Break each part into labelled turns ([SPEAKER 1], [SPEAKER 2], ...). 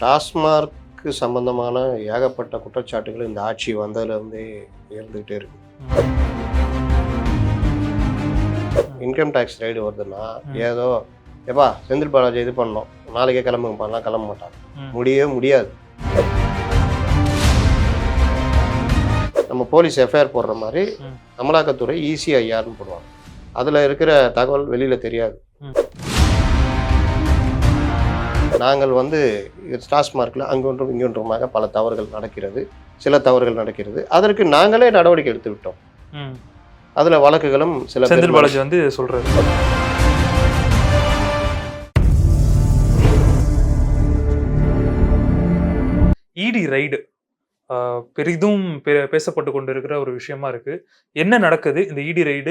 [SPEAKER 1] டாஸ்மார்க்கு சம்பந்தமான ஏகப்பட்ட குற்றச்சாட்டுகள் இந்த ஆட்சி வந்ததுலேருந்தே இருந்துகிட்டே இருக்கு இன்கம் டேக்ஸ் ரைடு வருதுன்னா. ஏதோ எப்பா செந்தில் பாலாஜி இது பண்ணோம் நாளைக்கே கிளம்புங்க பண்ணலாம் கிளம்ப மாட்டாங்க. முடியவே முடியாது நம்ம போலீஸ் எஃப்ஐஆர் போடுற மாதிரி. அமலாக்கத்துறை E இசிஐஆர்னு போடுவாங்க அதில் இருக்கிற தகவல் வெளியில் தெரியாது. நாங்கள் வந்து டாஸ்மார்க்கில் அங்கொன்றும் இங்கொன்றுமாக பல தவறுகள் நடக்கிறது சில தவறுகள் நடக்கிறது. அதற்கு நாங்களே நடவடிக்கை எடுத்து விட்டோம்.
[SPEAKER 2] ம்.
[SPEAKER 1] அதில் வழக்குகளும் சில
[SPEAKER 2] செந்தில் பாலாஜி வந்து சொல்றாரு. இடி ரைடு பெரிதும் பே- பேசப்பட்டு கொண்டிருக்கிற ஒரு விஷயமா இருக்கு. என்ன நடக்குது? இந்த இடி ரைடு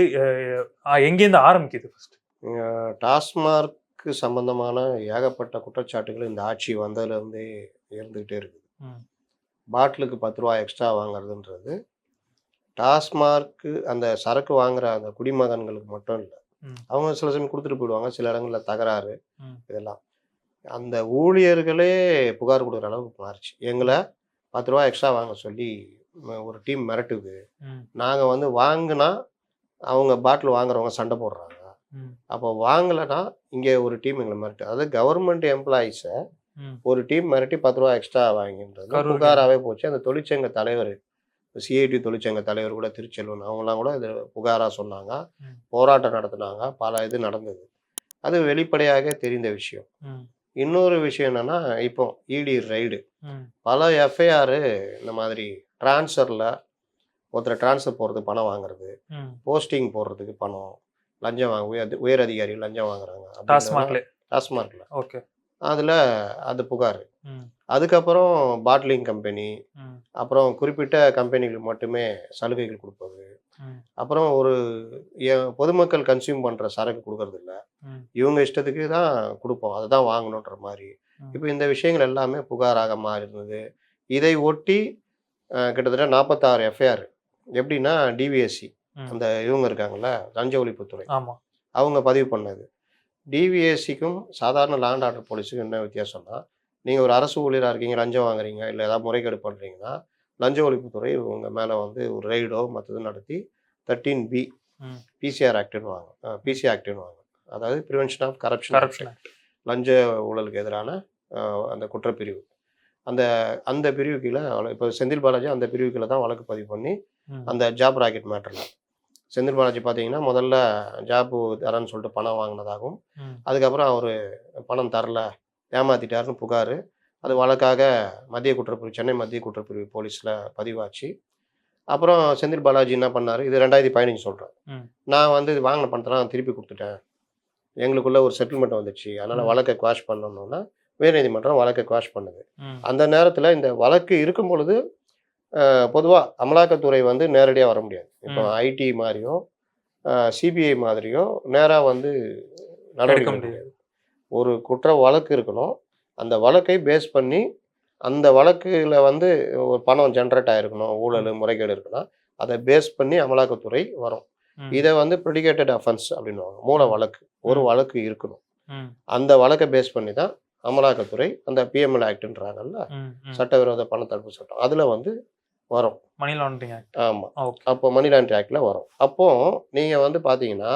[SPEAKER 2] எங்கேருந்து ஆரம்பிக்குது ஃபர்ஸ்ட்
[SPEAKER 1] அஹ் டாஸ்மார்க்கு சம்பந்தமான ஏகப்பட்ட குற்றச்சாட்டுகள் இந்த ஆட்சி வந்ததுலேருந்தே இருந்துகிட்டே இருக்குது. பாட்டிலுக்கு பத்து ரூபா எக்ஸ்ட்ரா வாங்குறதுன்றது டாஸ்மார்க்கு அந்த சரக்கு வாங்குற அந்த குடிமகன்களுக்கு மட்டும் இல்லை. அவங்க சில சமயம் கொடுத்துட்டு போயிடுவாங்க சில இடங்களில் தகராறு. இதெல்லாம் அந்த ஊழியர்களே புகார் கொடுக்குற அளவுக்கு மாறிச்சு எங்களை பத்து ரூபா எக்ஸ்ட்ரா வாங்க சொல்லி ஒரு டீம் மிரட்டுது நாங்கள் வந்து வாங்கினா அவங்க பாட்டில் வாங்குறவங்க சண்டை போடுறாங்க அப்போ வாங்கலைன்னா இங்கே ஒரு டீம் எங்களை மிரட்டு. அதாவது கவர்மெண்ட் எம்ப்ளாயீஸை ஒரு டீம் மிரட்டி பத்து ரூபா எக்ஸ்ட்ரா வாங்கின்றது புகாராகவே போச்சு. அந்த தொழிற்சங்க தலைவர் சிஐடி தொழிற்சங்க தலைவர் கூட திருச்செல்வன் அவங்களாம் கூட இது புகாராக சொன்னாங்க. போராட்டம் நடத்தினாங்க. பல இது நடந்தது. அது வெளிப்படையாக தெரிந்த விஷயம். இன்னொரு விஷயம் என்னன்னா இப்போ இடி ரைடு பல எஃப்ஐஆர் இந்த மாதிரி டிரான்ஸ்ஃபரில் ஒருத்தர் டிரான்ஸ்ஃபர் போகிறதுக்கு பணம் வாங்குறது. போஸ்டிங் போடுறதுக்கு பணம். லஞ்சம் வாங்க உயர் உயர் அதிகாரிகள் லஞ்சம் வாங்குறாங்க
[SPEAKER 2] டாஸ்மாக்ல.
[SPEAKER 1] டாஸ்மார்க்கில்
[SPEAKER 2] ஓகே.
[SPEAKER 1] அதில் அது புகார். அதுக்கப்புறம் பாட்லிங் கம்பெனி அப்புறம் குறிப்பிட்ட கம்பெனிகளுக்கு மட்டுமே சலுகைகள் கொடுப்பது. அப்புறம் ஒரு பொதுமக்கள் கன்சியூம் பண்ணுற சரக்கு கொடுக்கறது இல்ல. இவங்க இஷ்டத்துக்கு தான் கொடுப்போம். அதை தான் வாங்கணுன்ற மாதிரி. இப்போ இந்த விஷயங்கள் எல்லாமே புகாராக மாறி இருந்தது இதை ஒட்டி கிட்டத்தட்ட நாற்பத்தாறு எஃப்ஐஆர் எப்படின்னா டிவிஎஸ்சி. அந்த இவங்க இருக்காங்கல்ல லஞ்ச ஒழிப்புத்துறை.
[SPEAKER 2] ஆமா.
[SPEAKER 1] அவங்க பதிவு பண்ணது. டிவிஎஸ்சிக்கும் சாதாரண லேண்ட் ஆர்டர் போலீஸுக்கும் என்ன வித்தியாசம்னா நீங்கள் ஒரு அரசு ஊழியராக இருக்கீங்க லஞ்சம் வாங்குறீங்க இல்லை ஏதாவது முறைகேடு பண்ணுறீங்கன்னா லஞ்ச ஒழிப்புத்துறை உங்கள் மேலே வந்து ஒரு ரெய்டோ மற்றது நடத்தி தேர்ட்டீன் பி. பிசிஆர் ஆக்டுன்னு வாங்க பிசி ஆக்டுன்னு வாங்க. அதாவது ப்ரிவென்ஷன் ஆஃப் கரப்ஷன்
[SPEAKER 2] கரப்ஷன்
[SPEAKER 1] லஞ்ச ஊழலுக்கு எதிரான அந்த குற்றப்பிரிவு. அந்த அந்த பிரிவு கீழே இப்போ செந்தில் பாலாஜி அந்த பிரிவு கீழே தான் வழக்கு பதிவு பண்ணி அந்த ஜாப் ராக்கெட் மேட்டரில் செந்தில் பாலாஜி பார்த்தீங்கன்னா முதல்ல ஜாப் தரேன்னு சொல்லிட்டு பணம் வாங்கினதாகவும் அதுக்கப்புறம் அவர் பணம் தரல ஏமாத்திட்டாருன்னு புகார். அது வழக்காக மத்திய குற்றப்பிரிவு சென்னை மத்திய குற்றப்பிரிவு போலீஸில் பதிவாச்சு. அப்புறம் செந்தில் பாலாஜி என்ன பண்ணார்? இது ரெண்டாயிரத்தி பதினஞ்சு சொல்கிறேன். நான் வந்து இது வாங்கின பணத்தை நான் திருப்பி கொடுத்துட்டேன். எங்களுக்குள்ள ஒரு செட்டில்மெண்ட் வந்துச்சு. அதனால். வழக்கை குவாஷ் பண்ணணும்னா உயர்நீதிமன்றம் வழக்கை குவாஷ் பண்ணுது. அந்த நேரத்தில் இந்த வழக்கு இருக்கும் பொழுது பொதுவாக அமலாக்கத்துறை வந்து நேரடியாக வர முடியாது. இப்போ. ஐடி மாதிரியும் சிபிஐ மாதிரியும் நேராக வந்து நடவடிக்கை முடியாது. ஒரு குற்ற வழக்கு இருக்கணும். அந்த வழக்கை பேஸ் பண்ணி அந்த வழக்குல வந்து ஒரு பணம் ஜென்ரேட் ஆயிருக்கணும். ஊழல் முறைகேடு இருக்குன்னா அதை பேஸ் பண்ணி அமலாக்கத்துறை வரும். இதை வந்து ப்ரிடிகேட்டட் அஃபென்ஸ் அப்படின்னுவாங்க. மூல வழக்கு. ஒரு. வழக்கு இருக்கணும். அந்த வழக்கை பேஸ் பண்ணி தான் அமலாக்கத்துறை அந்த பிஎம்எல் ஆக்ட்ன்றாங்கல்ல சட்டவிரோத பண தடுப்பு சட்டம். அதில் வந்து வரும்.
[SPEAKER 2] Money laundering act.
[SPEAKER 1] ஆமாம்
[SPEAKER 2] ஓகே.
[SPEAKER 1] அப்போ மணி லாண்டரி ஆக்டில் வரும். அப்போ நீங்கள் வந்து பார்த்தீங்கன்னா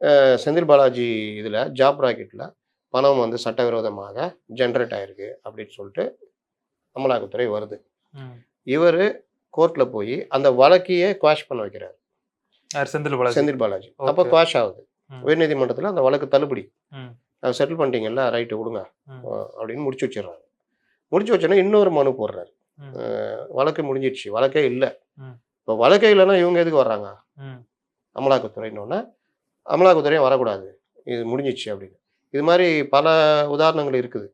[SPEAKER 1] அஹ், செந்தில் பாலாஜி இதில் ஜாப் ராக்கெட்டில் பணம் வந்து சட்டவிரோதமாக ஜென்ரேட் ஆயிருக்கு அப்படின்னு சொல்லிட்டு அமலாக்கத்துறை வருது. இவர் கோர்ட்டில் போய் அந்த வழக்கையே குவாஷ் பண்ண வைக்கிறார்.
[SPEAKER 2] யார்? செந்தில் பாலாஜி.
[SPEAKER 1] செந்தில் பாலாஜி. அப்போ. குவாஷ் ஆகுது.
[SPEAKER 2] ம்.
[SPEAKER 1] உயர்நீதிமன்றத்தில் அந்த வழக்கு தள்ளுபடி.
[SPEAKER 2] ம்.
[SPEAKER 1] செட்டில் பண்ணிட்டீங்கல்ல ரைட்டு
[SPEAKER 2] ம்.
[SPEAKER 1] அஹ், அப்படின்னு முடிச்சு வச்சிடுறாங்க முடிச்சு வச்சோன்னா இன்னொரு மனு போடுறாரு. வழக்கு முடிஞ்சிடுச்சு வழக்கே இல்லை. இப்போ வழக்கே இல்லைன்னா இவங்க எதுக்கு வர்றாங்க
[SPEAKER 2] ம்.
[SPEAKER 1] அமலாக்கத்துறைன்னொன்னே அமலாக்கத்துறையும் வரக்கூடாது இது முடிஞ்சிச்சு அப்படின்னு இது மாதிரி பல உதாரணங்கள் இருக்குது.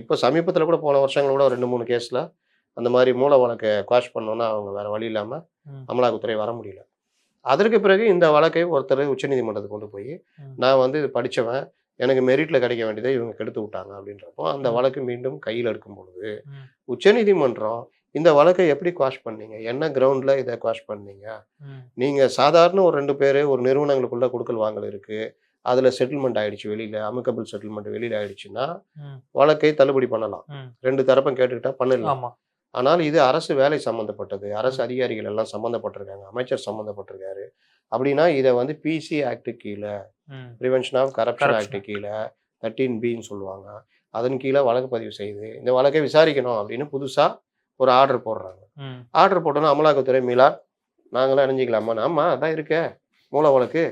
[SPEAKER 1] இப்போ சமீபத்தில் கூட போன வருஷங்கள கூட ரெண்டு மூணு கேஸில் அந்த மாதிரி மூல வழக்கை குவாஷ் பண்ணோன்னா அவங்க வேற வழி இல்லாமல். அமலாக்கத்துறை வர முடியல அதற்கு பிறகு இந்த வழக்கை ஒருத்தர் உச்சநீதிமன்றத்துக்கு கொண்டு போய். நான் வந்து இது படித்தவன் எனக்கு மெரிட்டில் கிடைக்க வேண்டியதை இவங்க கெடுத்து விட்டாங்க அப்படின்றப்போ அந்த. வழக்கு மீண்டும் கையில் எடுக்கும் பொழுது. உச்சநீதிமன்றம் இந்த வழக்கை எப்படி குவாஷ் பண்ணீங்க என்ன கிரவுண்டில் இதை குவாஷ் பண்ணீங்க
[SPEAKER 2] ம்.
[SPEAKER 1] நீங்கள் சாதாரண ஒரு ரெண்டு பேர் ஒரு நிறுவனங்களுக்குள்ள கொடுக்கல் வாங்கல் இருக்குது அதில் செட்டில்மெண்ட் ஆயிடுச்சு வெளியில் அமிக்கபிள் செட்டில்மெண்ட் வெளியில் ஆயிடுச்சுன்னா. வழக்கை தள்ளுபடி பண்ணலாம். ரெண்டு தரப்பும் கேட்டுக்கிட்டா பண்ணிடலாம்
[SPEAKER 2] ஆமா
[SPEAKER 1] ஆனால் இது அரசு வேலை சம்மந்தப்பட்டது அரசு அதிகாரிகள் எல்லாம் சம்மந்தப்பட்டிருக்காங்க அமைச்சர் சம்மந்தப்பட்டிருக்காரு அப்படின்னா இதை வந்து பிசி ஆக்ட் கீழே. Prevention of corruption. ஆக்ட் கீழே தேர்ட்டீன் பின்னு சொல்லுவாங்க. அதன் கீழே வழக்கு பதிவு செய்து இந்த வழக்கை விசாரிக்கணும் அப்படின்னு புதுசாக ஒரு ஆர்டர் போடுறாங்க. ஆர்டர் போட்டோன்னா அமலாக்கத்துறை மீளா நாங்களாம் இணைஞ்சிக்கலாமா? ஆமா அதான் இருக்கே மூல வழக்கு.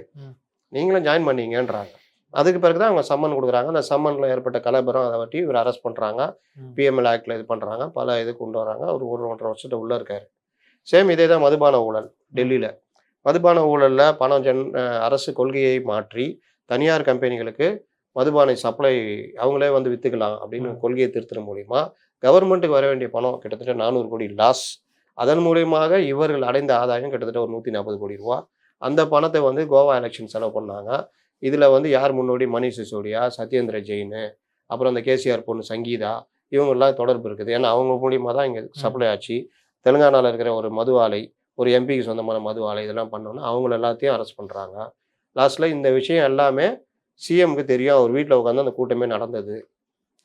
[SPEAKER 1] நீங்களும் ஜாயின் பண்ணீங்கன்றாங்க. அதுக்கு பிறகு தான் அவங்க சம்மன் கொடுக்குறாங்க. அந்த சம்மனில் ஏற்பட்ட கலபரம் அதை வட்டி இவர் அரெஸ்ட் பண்ணுறாங்க. பிஎம்எல் ஆக்டில் இது பண்ணுறாங்க பல இது கொண்டு வராங்க. அவர் ஒரு ஒன்றரை வருஷத்தை உள்ளே இருக்காரு. சேம் இதே தான் மதுபான ஊழல் டெல்லியில். மதுபான ஊழலில் பணம் ஜன் அரசு கொள்கையை மாற்றி தனியார் கம்பெனிகளுக்கு மதுபானை சப்ளை அவங்களே வந்து விற்றுக்கலாம் அப்படின்னு. கொள்கையை திருத்துற மூலியமா கவர்மெண்ட்டுக்கு வர வேண்டிய பணம் கிட்டத்தட்ட நானூறு கோடி லாஸ். அதன் மூலியமாக இவர்கள் அடைந்த ஆதாயம் கிட்டத்தட்ட ஒரு நூற்றி நாற்பது கோடி ரூபா. அந்த பணத்தை வந்து கோவா எலெக்ஷன் செலவு பண்ணாங்க. இதில் வந்து யார் முன்னோடி? மணிஷ் சிசோடியா சத்யேந்திர ஜெயின் அப்புறம் அந்த கேசிஆர் பொண்ணு சங்கீதா இவங்கெல்லாம் தொடர்பு இருக்குது. ஏன்னா அவங்க மூலியமாக தான் இங்கே சப்ளை ஆச்சு. தெலுங்கானாவில் இருக்கிற ஒரு மது ஆலை ஒரு எம்பிக்கு சொந்தமான மது ஆலை இதெல்லாம் பண்ணோன்னா அவங்கள எல்லாத்தையும் அரெஸ்ட் பண்ணுறாங்க லாஸ்ட்டில் இந்த விஷயம் எல்லாமே சிஎம்க்கு தெரியும். அவர் வீட்டில் உட்காந்து அந்த கூட்டமே நடந்தது.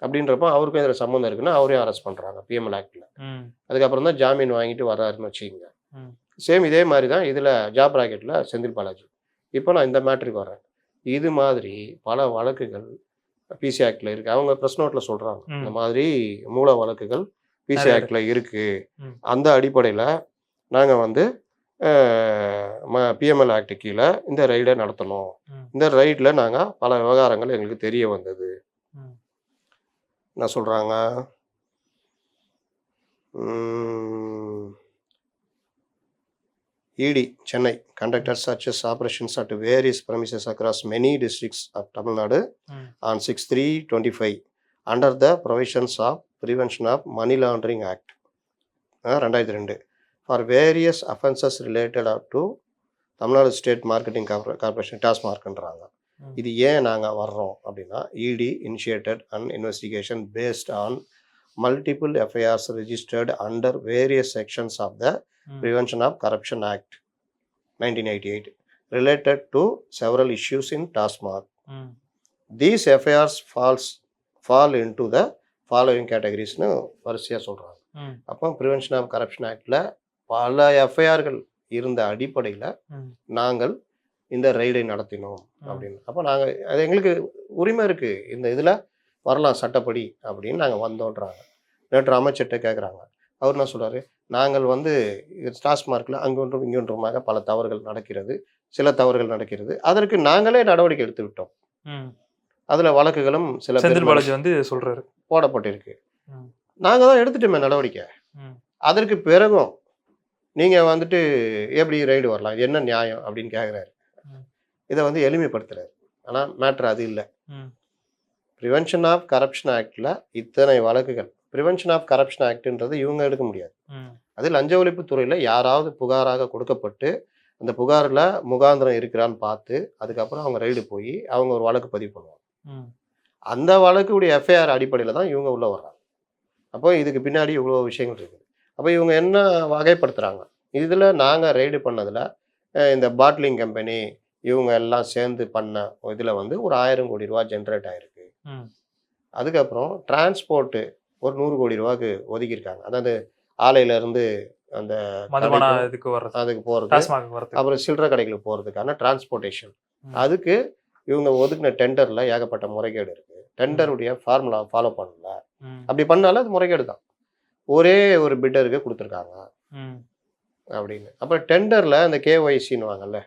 [SPEAKER 1] அப்படின்றப்ப அவருக்கும் இதில் சம்மந்தம் இருக்குன்னா அவரையும் அரெஸ்ட் பண்ணுறாங்க பிஎம்எல் ஆக்டில். அதுக்கப்புறம் தான் ஜாமீன் வாங்கிட்டு வர்றாருன்னு வச்சுக்கோங்க. சேம் இதே மாதிரி தான் இதில் ஜாப் ராக்கெட்டில் செந்தில் பாலாஜி. இப்போ நான் இந்த மேட்ருக்கு வரேன் இது மாதிரி பல வழக்குகள் பிசி ஆக்டில் இருக்குது அவங்க ப்ரெஸ் நோட்டில் சொல்கிறாங்க. இந்த மாதிரி மூல வழக்குகள் பிசி ஆக்டில் இருக்குது. அந்த அடிப்படையில் நாங்கள் வந்து பிஎம்எல் ஆக்ட் கீழே இந்த ரைடை நடத்தணும்
[SPEAKER 2] ம்.
[SPEAKER 1] இந்த ரைடில் நாங்கள் பல விவகாரங்கள் எங்களுக்கு தெரிய வந்தது
[SPEAKER 2] ம்.
[SPEAKER 1] என்ன சொல்கிறாங்க இடி Chennai conducted such operations at various premises across many districts of Tamil Nadu
[SPEAKER 2] ம்.
[SPEAKER 1] on 6-3-25 under the provisions of Prevention of Money Laundering Act ரெண்டாயிரத்தி ரெண்டு for various offences related to Tamil Nadu state marketing corporation டாஸ்மார்க்ன்றாங்க. இது ஏன் நாங்கள் வர்றோம் அப்படின்னா ED initiated and investigation based on multiple FIRs registered under various sections of the
[SPEAKER 2] ம்.
[SPEAKER 1] Prevention of Corruption Act 1988 related to several issues in TASMAC.
[SPEAKER 2] ம்.
[SPEAKER 1] These FIRs falls fall into the following categoriesனு வரிசையாக சொல்கிறாங்க. அப்போ prevention of corruption ஆக்டில் பல எஃப்ஐஆர்கள் இருந்த அடிப்படையில். நாங்கள் இந்த ரைடை நடத்தினோம். அப்படின்னு அப்போ நாங்கள் அது எங்களுக்கு உரிமை இருக்குது இந்த இதில் வரலாம் சட்டப்படி அப்படின்னு நாங்கள் வந்தோன்றாங்க நேற்று அமைச்சர்கிட்ட கேட்குறாங்க அவர் என்ன சொல்றாரு நாங்கள் வந்து டாஸ்மார்க்கில் அங்கொன்றும் இங்கொன்றுமாக பல தவறுகள் நடக்கிறது சில தவறுகள் நடக்கிறது அதற்கு நாங்களே நடவடிக்கை எடுத்து விட்டோம். அதில் வழக்குகளும் சில
[SPEAKER 2] பாலாஜி வந்து சொல்றாரு
[SPEAKER 1] போடப்பட்டிருக்கு. நாங்கள் தான் எடுத்துட்டோமே நடவடிக்கை. அதற்கு பிறகும் நீங்கள் வந்துட்டு எப்படி ரைடு வரலாம்? என்ன நியாயம்? அப்படின்னு கேட்குறாரு. இதை வந்து எளிமைப்படுத்துறாரு. ஆனால் மேட்ரு அது இல்லை. ப்ரிவென்ஷன் ஆஃப் கரப்ஷன் ஆக்டில் இத்தனை வழக்குகள். ப்ரிவென்ஷன் ஆஃப் கரப்ஷன் ஆக்ட்ன்றது இவங்க எடுக்க முடியாது. அது லஞ்ச ஒழிப்பு துறையில் யாராவது புகாராக கொடுக்கப்பட்டு அந்த புகாரில் முகாந்திரம் இருக்கிறான்னு பார்த்து அதுக்கப்புறம் அவங்க ரைடு போய் அவங்க ஒரு வழக்கு பதிவு பண்ணுவாங்க. அந்த வழக்குடைய எஃப்ஐஆர் அடிப்படையில் தான் இவங்க உள்ளே வர்றாங்க. அப்போ இதுக்கு பின்னாடி இவ்வளோ விஷயங்கள் இருக்குது அப்போ இவங்க என்ன வகைப்படுத்துகிறாங்க இதில் நாங்கள் ரைடு பண்ணதில் இந்த பாட்லிங் கம்பெனி இவங்க எல்லாம் சேர்ந்து பண்ண இதில் வந்து ஒரு ஆயிரம் கோடி ரூபா ஜென்ரேட் ஆயிருக்கு.
[SPEAKER 2] ம்.
[SPEAKER 1] அதுக்கப்புறம் டிரான்ஸ்போர்ட்டு ஒரு நூறு கோடி ரூபாய்க்கு ஒதுக்கியிருக்காங்க. அதாவது ஆலையில இருந்து அந்த
[SPEAKER 2] இதுக்கு வர்றது
[SPEAKER 1] அதுக்கு போகிறது அப்புறம் சில்லறை கடைகளுக்கு போகிறதுக்கான டிரான்ஸ்போர்ட்டேஷன். அதுக்கு இவங்க ஒதுக்கின டெண்டரில் ஏகப்பட்ட முறைகேடு இருக்குது டெண்டருடைய ஃபார்முலா ஃபாலோ பண்ணல. அப்படி பண்ணாலும் அது முறைகேடு தான் ஒரே ஒரு பிட்டருக்கு கொடுத்துருக்காங்க. அப்படின்னு. அப்புறம் டெண்டரில் அந்த கேஒய்சின்னுவாங்கல்ல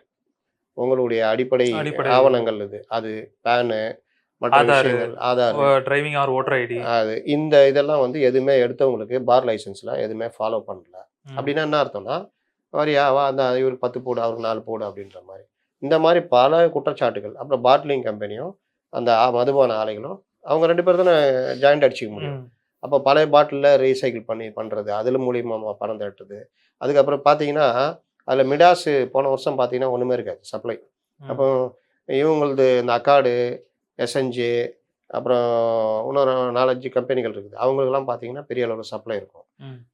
[SPEAKER 1] உங்களுடைய அடிப்படை. ஆவணங்கள் இது. அது PAN
[SPEAKER 2] driving or voter ID
[SPEAKER 1] அது இந்த இதெல்லாம் வந்து எதுவுமே எடுத்தவங்களுக்கு பார் லைசன்ஸில் எதுவுமே ஃபாலோ பண்ணல. அப்படின்னா என்ன அர்த்தம்னா வரியா அந்த இவருக்கு பத்து போடு அவருக்கு நாலு போடு அப்படின்ற மாதிரி. இந்த மாதிரி பல குற்றச்சாட்டுகள் அப்புறம் பாட்லிங் கம்பெனியும் அந்த மதுபான ஆலைகளும் அவங்க ரெண்டு பேர் தானே ஜாயிண்ட் அடிச்சிக்க முடியும். அப்போ பழைய பாட்டிலில் ரீசைக்கிள் பண்ணி பண்ணுறது அதில் மூலியமாக பணம் தட்டுறது அதுக்கப்புறம் பார்த்தீங்கன்னா அதில் மிடாஸு போன வருஷம் பார்த்தீங்கன்னா ஒன்றுமே இருக்காது சப்ளை அப்போ இவங்களது இந்த அக்காடு எஸ்என்ஜி அப்புறம் இன்னொரு நாலஞ்சு கம்பெனிகள் இருக்குது. அவங்களுக்கெல்லாம் பார்த்தீங்கன்னா பெரிய அளவில் சப்ளை இருக்கும்.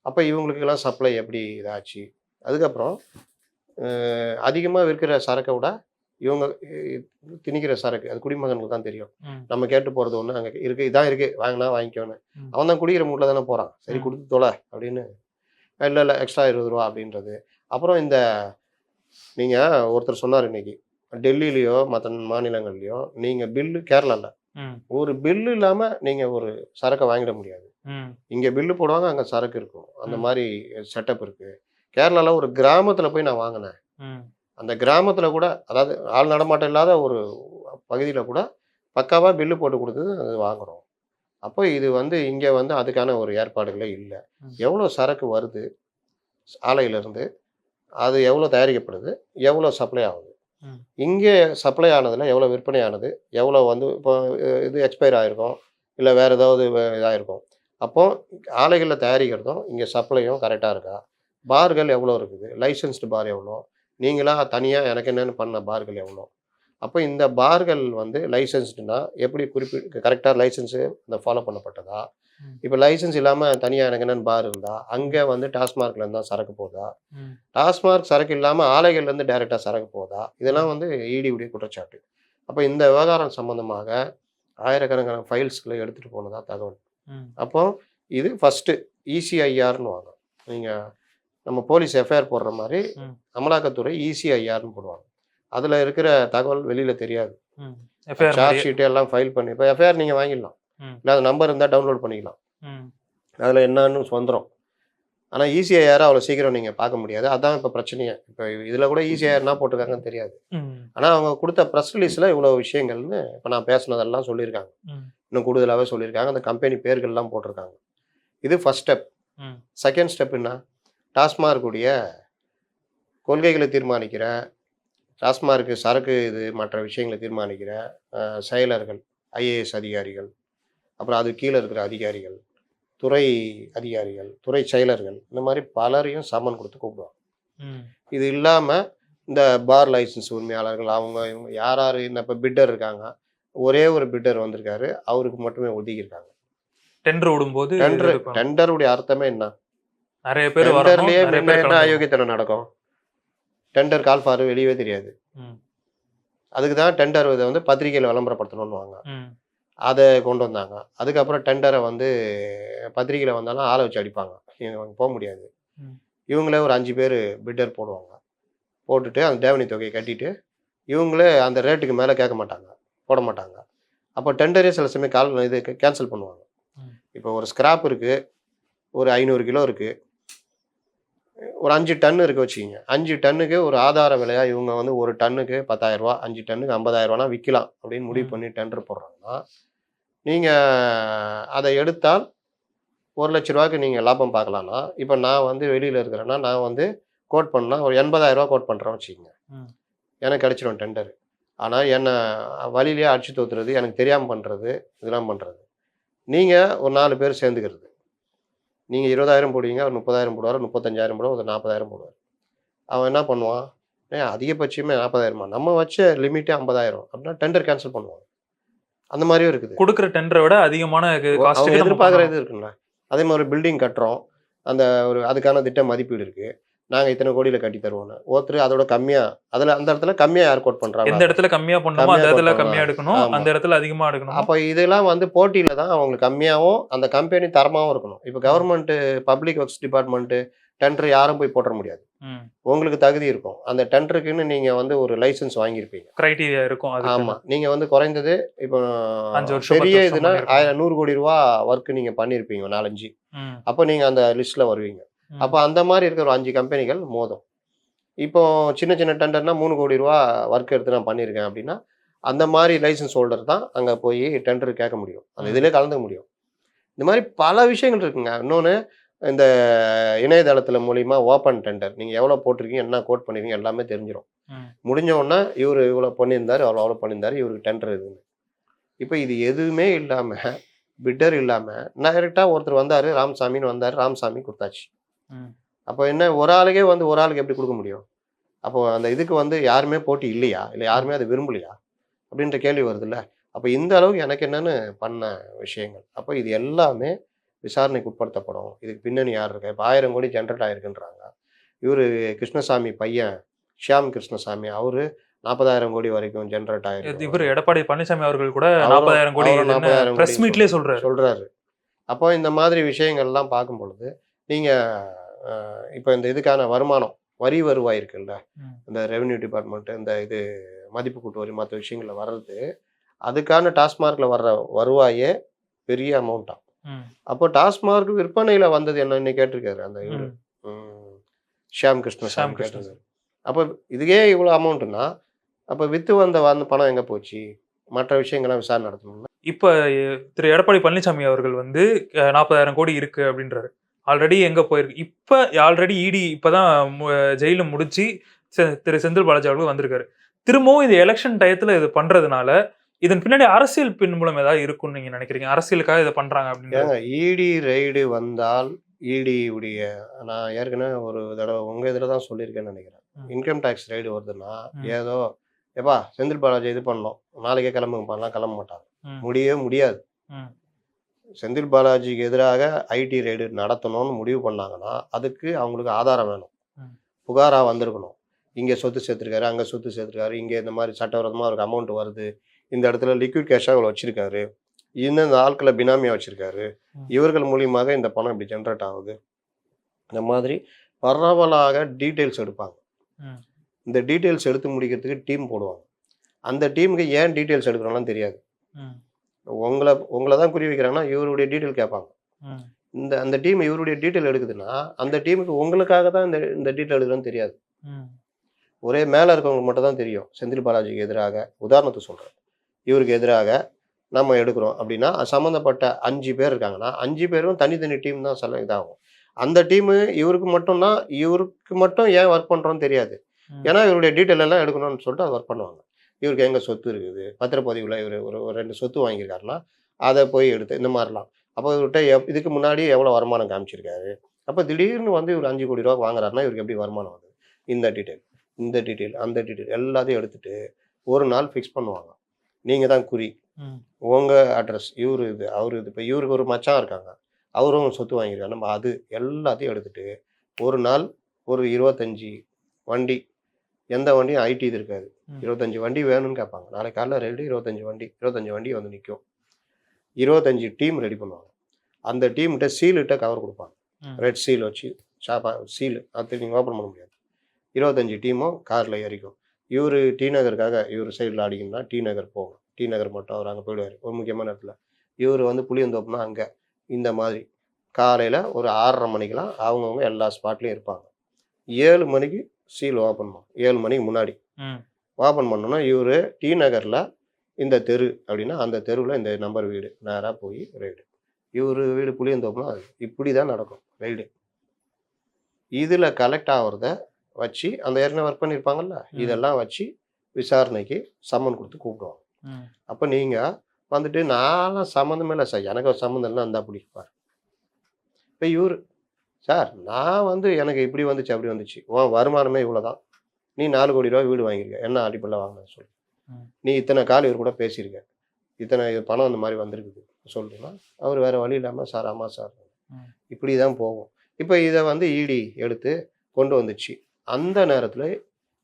[SPEAKER 1] அப்போ இவங்களுக்கெல்லாம் சப்ளை எப்படி இதாச்சு? அதுக்கப்புறம் அதிகமாக விற்கிற சரக்கை விட இவங்க திணிக்கிற சரக்கு அது குடிமகனுக்கு தான் தெரியும். நம்ம கேட்டு போறது ஒண்ணு அங்க இருக்கு இதான் இருக்கு வாங்கினா வாங்கிக்கோன்னு. அவன் தான் குடிக்கிற மூட்டில் தானே போறான். சரி. கொடுத்து தொலை அப்படின்னு இல்லை இல்லை எக்ஸ்ட்ரா இருபது ரூபா அப்படின்றது. அப்புறம் இந்த நீங்க ஒருத்தர் சொன்னார் இன்னைக்கு டெல்லியிலயோ மற்ற மாநிலங்கள்லயோ நீங்க பில்லு கேரளால
[SPEAKER 2] ம்,
[SPEAKER 1] ஒரு பில்லு இல்லாம நீங்க ஒரு சரக்கை வாங்கிட முடியாது. இங்க பில்லு போடுவாங்க அங்க சரக்கு இருக்கும். அந்த. மாதிரி செட்டப் இருக்கு. கேரளால ஒரு கிராமத்துல போய் நான் வாங்கினேன். அந்த கிராமத்துல கூட அதாவது ஆள் நடமாட்டம் இல்லாத ஒரு பகுதியில கூட பக்காவா பில்லு போட்டு கொடுத்தது அது வாங்குறோம். அப்போ இது வந்து இங்க வந்து அதுக்கான ஒரு ஏற்பாடுகளே இல்லை. எவ்வளோ சரக்கு வருது ஆலையில இருந்து அது எவ்வளோ தயாரிக்கப்படுது எவ்வளோ சப்ளை ஆகுது. இங்கே சப்ளை ஆனதுல எவ்வளோ விற்பனை ஆனது எவ்வளோ வந்து இப்போ இது எக்ஸ்பயர் ஆயிருக்கும் இல்லை வேற ஏதாவது வே- இதாயிருக்கும். அப்போ ஆலைகளில் தயாரிக்கிறதும் இங்கே சப்ளையும் கரெக்டாக இருக்கா? பார்கள் எவ்வளோ இருக்குது? லைசன்ஸ்டு பார் எவ்வளோ நீங்களா தனியாக எனக்கு என்னென்னு பண்ண பார்கள் எவ்வளோ? அப்போ இந்த பார்கள் வந்து லைசன்ஸ்டுனா எப்படி குறிப்பிட்டு கரெக்டாக லைசன்ஸு அந்த ஃபாலோ பண்ணப்பட்டதா. இப்போ லைசன்ஸ் இல்லாமல் தனியாக எனக்கு என்னென்னு பார் இருந்தா அங்கே வந்து டாஸ்மார்க்ல இருந்தால் சரக்கு போதா? டாஸ்மார்க் சரக்கு இல்லாமல் ஆலைகள்லேருந்து டைரெக்டாக சரக்கு போதா? இதெல்லாம் வந்து இடி உடைய குற்றச்சாட்டு. அப்போ இந்த விவகாரம் சம்பந்தமாக ஆயிரக்கணக்கான ஃபைல்ஸ்களை எடுத்துகிட்டு போனதா தகவல். அப்போ இது ஃபஸ்ட்டு இசிஐஆர்னு வாங்க. நீங்கள் நம்ம போலீஸ் எஃப்ஐஆர் போடுற மாதிரி. அமலாக்கத்துறை இசிஐஆர்னு போடுவாங்க. அதில் இருக்கிற தகவல் வெளியில் தெரியாது. சார்ஜ். ஷீட்டு எல்லாம் ஃபைல் பண்ணி இப்போ எஃப்ஐஆர் நீங்கள் வாங்கிடலாம். இல்லை அது நம்பர் இருந்தால் டவுன்லோட் பண்ணிக்கலாம். அதில் என்னன்னு வந்துடும் ஆனால் ஈஸியாக அவ்வளோ சீக்கிரம் நீங்கள் பார்க்க முடியாது. அதான் இப்போ பிரச்சனையே. இப்போ இதில் கூட ஈஸியாக என்ன போட்டிருக்காங்கன்னு தெரியாது. ஆனால் அவங்க கொடுத்த ப்ரெஸ் ரிலீஸில் இவ்வளோ விஷயங்கள்னு இப்போ நான் பேசுனதெல்லாம் சொல்லியிருக்காங்க. இன்னும் கூடுதலாகவே சொல்லியிருக்காங்க. அந்த கம்பெனி பேர்கள்லாம் போட்டிருக்காங்க. இது ஃபர்ஸ்ட் ஸ்டெப். செகண்ட் ஸ்டெப் என்ன? டாஸ்மார்க்குடைய கொள்கைகளை தீர்மானிக்கிற டாஸ்மார்க்கு சரக்கு இது மற்ற விஷயங்களை தீர்மானிக்கிற செயலர்கள் ஐஏஎஸ் அதிகாரிகள் அப்புறம் அது கீழே இருக்கிற அதிகாரிகள் துறை அதிகாரிகள் துறை செயலர்கள் இந்த மாதிரி பலரையும் சம்மன் கொடுத்து கூப்பிடுவாங்க. இது இல்லாமல் இந்த பார் லைசன்ஸ் உரிமையாளர்கள் அவங்க இவங்க யார் யார் இந்த இப்போ பிட்டர் இருக்காங்க ஒரே ஒரு பிட்டர் வந்திருக்காரு அவருக்கு மட்டுமே ஒதுக்கியிருக்காங்க.
[SPEAKER 2] டெண்டர் விடும்போது
[SPEAKER 1] டெண்டர். டெண்டருடைய அர்த்தமே என்ன?
[SPEAKER 2] நிறைய பேர்
[SPEAKER 1] டெண்டர்லயே என்ன. அயோக்கியத்தனம் நடக்கும். டெண்டர் கால் ஃபார் வெளியவே தெரியாது. அதுக்கு தான் டெண்டர் இதை வந்து பத்திரிகையில் விளம்பரப்படுத்தணும்னுவாங்க. அதை கொண்டு வந்தாங்க. அதுக்கப்புறம் டெண்டரை வந்து பத்திரிகையில் வந்தாலும் ஆளை வச்சு அடிப்பாங்க. இவங்க போக முடியாது. இவங்களே ஒரு அஞ்சு பேர் பிட்டர் போடுவாங்க. போட்டுட்டு அந்த தேவனி தொகையை கட்டிட்டு இவங்களே அந்த ரேட்டுக்கு மேலே கேட்க மாட்டாங்க. போட மாட்டாங்க. அப்போ டெண்டரே சில சமயம் கால் இது கேன்சல் பண்ணுவாங்க. இப்போ ஒரு ஸ்கிராப் இருக்குது ஒரு ஐநூறு கிலோ இருக்குது ஒரு அஞ்சு டன் இருக்கு வச்சுக்கிங்க. அஞ்சு டன்னுக்கு ஒரு ஆதார விலையா இவங்க வந்து ஒரு டன்னுக்கு பத்தாயிரம் ரூபா அஞ்சு டன்னுக்கு ஐம்பதாயிரம் ரூபானா விற்கலாம் அப்படின்னு முடிவு. பண்ணி டெண்டர் போடுறாங்கன்னா நீங்கள் அதை எடுத்தால் ஒரு லட்ச ரூபாய்க்கு நீங்கள் லாபம் பார்க்கலாம்னா இப்போ நான் வந்து வெளியில் இருக்கிறேன்னா நான் வந்து கோட் பண்ணால் ஒரு எண்பதாயிரம் ரூபா கோட் பண்ணுறேன் வச்சுக்கோங்க.
[SPEAKER 2] எனக்கு
[SPEAKER 1] கிடைச்சிடும் டெண்டர். ஆனால் என்னை வழியிலேயே அடிச்சு தோத்துறது எனக்கு தெரியாமல் பண்ணுறது இதெல்லாம் பண்ணுறது நீங்கள் ஒரு நாலு பேர் சேர்ந்துக்கிறது. நீங்கள் இருபதாயிரம் போடுவீங்க ஒரு முப்பதாயிரம் போடுவார் முப்பத்தஞ்சாயிரம் போடுவார் ஒரு நாற்பதாயிரம் போடுவார். அவன் என்ன பண்ணுவான்? ஏன் அதிகபட்சமே நாற்பதாயிரமா நம்ம வச்ச லிமிட்டே ஐம்பதாயிரம். அப்படின்னா டெண்டர் கேன்சல் பண்ணுவாங்க. அந்த மாதிரியும் இருக்குது.
[SPEAKER 2] கொடுக்குற டெண்டரை விட அதிகமான
[SPEAKER 1] எதிர்பார்க்குற இது இருக்குல்ல அதே மாதிரி ஒரு பில்டிங் கட்டுறோம். அந்த ஒரு அதுக்கான திட்ட மதிப்பீடு இருக்கு. நாங்கள் இத்தனை கோடியில் கட்டி தருவோம்னு ஒருத்தர் அதோட கம்மியா அதில் அந்த இடத்துல கம்மியா யார் கோட் பண்ணுறாங்க
[SPEAKER 2] இடத்துல கம்மியா பண்ணணுமோ அந்த இடத்துல
[SPEAKER 1] போட்டோம்.
[SPEAKER 2] கம்மியா எடுக்கணும். அந்த இடத்துல அதிகமா எடுக்கணும்.
[SPEAKER 1] அப்போ இதெல்லாம் வந்து போட்டியில தான் அவங்களுக்கு கம்மியாகவும் அந்த கம்பெனி தரமாகவும் இருக்கணும். இப்போ government public works department tender யாரும் போய் போட்டுற முடியாது. உங்களுக்கு தகுதி இருக்கும். அந்த டெண்டருக்குன்னு நீங்கள் வந்து ஒரு லைசன்ஸ் வாங்கியிருப்பீங்க.
[SPEAKER 2] கிரைட்டீரியா இருக்கும் அதுக்கு.
[SPEAKER 1] ஆமா. நீங்க வந்து குறைந்தது இப்போ
[SPEAKER 2] அஞ்சு வருஷம்,
[SPEAKER 1] பெரிய இதுனா
[SPEAKER 2] பண்ணிருப்பீங்க.
[SPEAKER 1] நூறு கோடி ரூபா ஒர்க் நீங்க பண்ணியிருப்பீங்க நாலஞ்சு. அப்போ நீங்க அந்த லிஸ்ட்ல வருவீங்க. அப்போ அந்த மாதிரி இருக்கிற ஒரு அஞ்சு கம்பெனிகள் மோதும். இப்போ சின்ன சின்ன டெண்டர்னா மூணு கோடி ரூபா ஒர்க் எடுத்து நான் பண்ணியிருக்கேன் அப்படின்னா அந்த மாதிரி லைசன்ஸ் ஹோல்டர் தான் அங்கே போய் டெண்டர் கேட்க முடியும். அந்த. இதிலே கலந்துக்க முடியும். இந்த மாதிரி பல விஷயங்கள் இருக்குங்க. இன்னொன்று இந்த இணையதளத்தில் மூலிமா ஓப்பன் டெண்டர் நீங்கள் எவ்வளோ போட்டிருக்கீங்க என்ன கோட் பண்ணிருக்கீங்க எல்லாமே தெரிஞ்சிடும். முடிஞ்ச உடனே இவர் இவ்வளோ பண்ணியிருந்தாரு அவ்வளோ அவ்வளோ பண்ணியிருந்தாரு இவருக்கு டெண்டர் இதுன்னு. இப்போ இது எதுவுமே இல்லாமல் பிட்டர் இல்லாமல் டைரெக்டாக ஒருத்தர் வந்தார் ராமசாமின்னு வந்தார் ராமசாமி கொடுத்தாச்சு. அப்போ என்ன ஒரு ஆளுக்கே வந்து ஒரு ஆளுக்கு எப்படி கொடுக்க முடியும்? அப்போ அந்த இதுக்கு வந்து யாருமே போட்டி இல்லையா? இல்லை யாருமே அதை விரும்பலையா? அப்படின்ற கேள்வி வருதுல்ல. அப்போ இந்த அளவுக்கு எனக்கு என்னன்னு பண்ண விஷயங்கள். அப்போ இது எல்லாமே விசாரணைக்கு உட்படுத்தப்படும். இதுக்கு பின்னணி யார் இருக்கா? இப்போ ஆயிரம் கோடி ஜென்ரேட் ஆயிருக்குன்றாங்க. இவர் கிருஷ்ணசாமி பையன் ஷியாம் கிருஷ்ணசாமி. அவர் நாற்பதாயிரம் கோடி வரைக்கும் ஜென்ரேட் ஆயிருக்கு.
[SPEAKER 2] இவர் எடப்பாடி பழனிசாமி அவர்கள் கூட நாற்பதாயிரம் கோடி
[SPEAKER 1] 40,000
[SPEAKER 2] பிரஸ் மீட்லயே சொல்றாரு.
[SPEAKER 1] சொல்றாரு. அப்போ இந்த மாதிரி விஷயங்கள்லாம் பார்க்கும் பொழுது நீங்க அஹ், இப்போ இந்த இதுக்கான வருமானம் வரி வருவாய் இருக்குல்ல. இந்த ரெவென்யூ டிபார்ட்மெண்ட் இந்த இது மதிப்பு கூட்டு வரி மற்ற விஷயங்கள்ல வர்றது அதுக்கான டாஸ்மார்க்ல வர்ற வருவாயே பெரிய அமௌண்ட்டா அப்போ டாஸ்மார்க் விற்பனையில வந்தது என்னன்னு கேட்டிருக்காரு அந்த இவரு. ஷியாம் கிருஷ்ண
[SPEAKER 2] ஷியாம்
[SPEAKER 1] கேட்டிருக்காரு. அப்போ இதுக்கே இவ்வளோ அமௌண்ட்னா அப்போ வித்து வந்த வந்த பணம் எங்க போச்சு? மற்ற விஷயங்கள்லாம் விசாரணை நடத்தணும்னா
[SPEAKER 2] இப்ப திரு எடப்பாடி பழனிசாமி அவர்கள் வந்து நாற்பதாயிரம் கோடி இருக்கு அப்படின்றாரு. ஆல்ரெடி எங்க போயிருக்கு? இப்ப ஆல்ரெடி இடி இப்பதான் மு- ஜெயில முடிச்சு செ- திரு செந்தில் பாலாஜி அவர்கள் வந்திருக்காரு. திரும்பவும் இது எலெக்ஷன் டயத்துல இது பண்றதுனால இதன் பின்னாடி அரசியல் பின்புலம் ஏதாவது இருக்கும்னு நீங்க நினைக்கிறீங்க? அரசியலுக்காக இதை பண்றாங்க அப்படின்னு.
[SPEAKER 1] இடி ரைடு வந்தால் இடி உடைய நான் ஏற்கனவே ஒரு தடவை உங்க இதில் தான் சொல்லியிருக்கேன்னு நினைக்கிறேன். இன்கம் டேக்ஸ் ரைடு வருதுன்னா. ஏதோ எப்பா செந்தில் பாலாஜி இது பண்ணோம். நாளைக்கே கிளம்புங்க பண்ணலாம் கிளம்ப மாட்டாங்க. முடியவே முடியாது. செந்தில் பாலாஜிக்கு எதிராக ஐடி ரைடு நடத்தணும்னு முடிவு பண்ணாங்கன்னா அதுக்கு அவங்களுக்கு ஆதாரம் வேணும். புகாராக வந்திருக்கணும். இங்கே சொத்து சேர்த்துருக்காரு அங்கே சொத்து சேர்த்துருக்காரு இங்கே இந்த மாதிரி சட்டவிரோதமாக அவருக்கு அமௌண்ட் வருது. இந்த இடத்துல லிக்விட் கேஷாக இவ்வளோ வச்சிருக்காரு. இன்னும் இந்த ஆட்களை பினாமியாக வச்சிருக்காரு. இவர்கள் மூலியமாக இந்த பணம் இப்படி ஜென்ரேட் ஆகுது. இந்த மாதிரி பரவலாக டீட்டெயில்ஸ் எடுப்பாங்க. இந்த டீட்டெயில்ஸ் எடுத்து முடிக்கிறதுக்கு டீம் போடுவாங்க. அந்த டீமுக்கு ஏன் டீட்டெயில்ஸ் எடுக்கணும்லாம் தெரியாது. உங்களை உங்களை தான் குறி வைக்கிறாங்கன்னா இவருடைய டீட்டெயில் கேட்பாங்க. இந்த அந்த டீம் இவருடைய டீட்டெயில் எடுக்குதுன்னா அந்த டீமுக்கு உங்களுக்காக தான் இந்த இந்த டீட்டெயில் எடுக்கணும்னு தெரியாது. ஒரே மேலே இருக்கவங்களுக்கு மட்டும் தான் தெரியும். செந்தில் பாலாஜிக்கு எதிராக உதாரணத்துக்கு சொல்கிறேன் இவருக்கு எதிராக நம்ம எடுக்கிறோம் அப்படின்னா சம்மந்தப்பட்ட அஞ்சு பேர் இருக்காங்கன்னா அஞ்சு பேரும் தனித்தனி டீம் தான் செல இதாகும். அந்த டீமு இவருக்கு மட்டும்னா இவருக்கு மட்டும் ஏன் ஒர்க் பண்ணுறோன்னு தெரியாது. ஏன்னா இவருடைய டீட்டெயில் எல்லாம் எடுக்கணும்னு சொல்லிட்டு அது ஒர்க் பண்ணுவாங்க. இவருக்கு எங்கே சொத்து இருக்குது? பத்திரப்பதிவில் இவர் ஒரு ஒரு ரெண்டு சொத்து வாங்கியிருக்காருன்னா அதை போய் எடுத்து இந்த மாதிரிலாம். அப்போ இவர்கிட்ட எப் இதுக்கு முன்னாடி எவ்வளோ வருமானம் காமிச்சிருக்காரு? அப்போ திடீர்னு வந்து இவர் அஞ்சு கோடி ரூபா வாங்குறாருன்னா இவருக்கு எப்படி வருமானம் வருது? இந்த டீட்டெயில் இந்த டீட்டெயில் அந்த டீட்டெயில் எல்லாத்தையும் எடுத்துட்டு ஒரு நாள் ஃபிக்ஸ் பண்ணுவாங்க. நீங்கள் தான் குறி. உங்கள் அட்ரஸ் இவரு இது அவரு இது. இப்போ இவருக்கு ஒரு மச்சான் இருக்காங்க. அவரும் சொத்து வாங்கியிருக்காரு. நம்ம அது எல்லாத்தையும் எடுத்துட்டு ஒரு நாள் ஒரு இருபத்தஞ்சி வண்டி எந்த வண்டியும் ஐடி இது இருக்காது. இருபத்தஞ்சி வண்டி வேணும்னு கேட்பாங்க. நாளைக்கு காலைல ரெடி இருபத்தஞ்சி வண்டி இருபத்தஞ்சி வண்டி வந்து நிற்கும் இருபத்தஞ்சி டீம் ரெடி பண்ணுவாங்க. அந்த டீம்கிட்ட சீல்கிட்ட கவர் கொடுப்பாங்க. ரெட் சீல் வச்சு ஷாப்பா சீல் அது நீங்கள் ஓப்பன் பண்ண முடியாது. இருபத்தஞ்சி டீமும் காரில் ஏறிக்கும். இவர் டி நகருக்காக இவர் சைடில் ஆடிக்கணும்னா டி நகர் போகும் டி நகர் மட்டும் அவர் அங்கே போயிடுவார். ஒரு முக்கியமான இடத்துல. இவர் வந்து புளியந்தோப்புனா அங்கே. இந்த மாதிரி. காலையில் ஒரு ஆறரை மணிக்கெலாம் அவங்கவுங்க எல்லா ஸ்பாட்லேயும் இருப்பாங்க. ஏழு மணிக்கு சீல் ஓப்பன் ஏழு மணிக்கு முன்னாடி. ஓப்பன் பண்ணோன்னா இவர் டி நகரில் இந்த தெரு அப்படின்னா அந்த தெருவில் இந்த நம்பர் வீடு நேராக போய் ரைடு இவர் வீடு புளியந்தோப்புனா அது இப்படி தான் நடக்கும் ரைடு இதில் கலெக்ட் ஆகிறத வச்சு அந்த ஏற்கனவே ஒர்க் பண்ணியிருப்பாங்கல்ல. இதெல்லாம் வச்சு விசாரணைக்கு சம்மன் கொடுத்து கூப்பிடுவாங்க. அப்போ நீங்கள் வந்துட்டு நான்லாம் சம்மந்தமே இல்லை சார். எனக்கு சம்மந்தம் இல்லை இருந்தால் பிடிப்பார் இப்போ இவர் சார் நான் வந்து எனக்கு இப்படி வந்துச்சு அப்படி வந்துச்சு. உன் வருமானமே இவ்வளோ தான் நீ நாலு கோடி ரூபா வீடு வாங்கியிருக்க. என்ன அடிப்படையில் வாங்கினேன் சொல்லு. நீ இத்தனை கால் இவர் கூட பேசியிருக்க. இத்தனை இது பணம் அந்த மாதிரி வந்திருக்குது. சொல்லுன்னா அவர் வேறு வழி இல்லாமல் சார் ஆமாம் சார். இப்படி தான் போகும். இப்போ இதை வந்து இடி எடுத்து கொண்டு வந்துச்சு. அந்த நேரத்தில்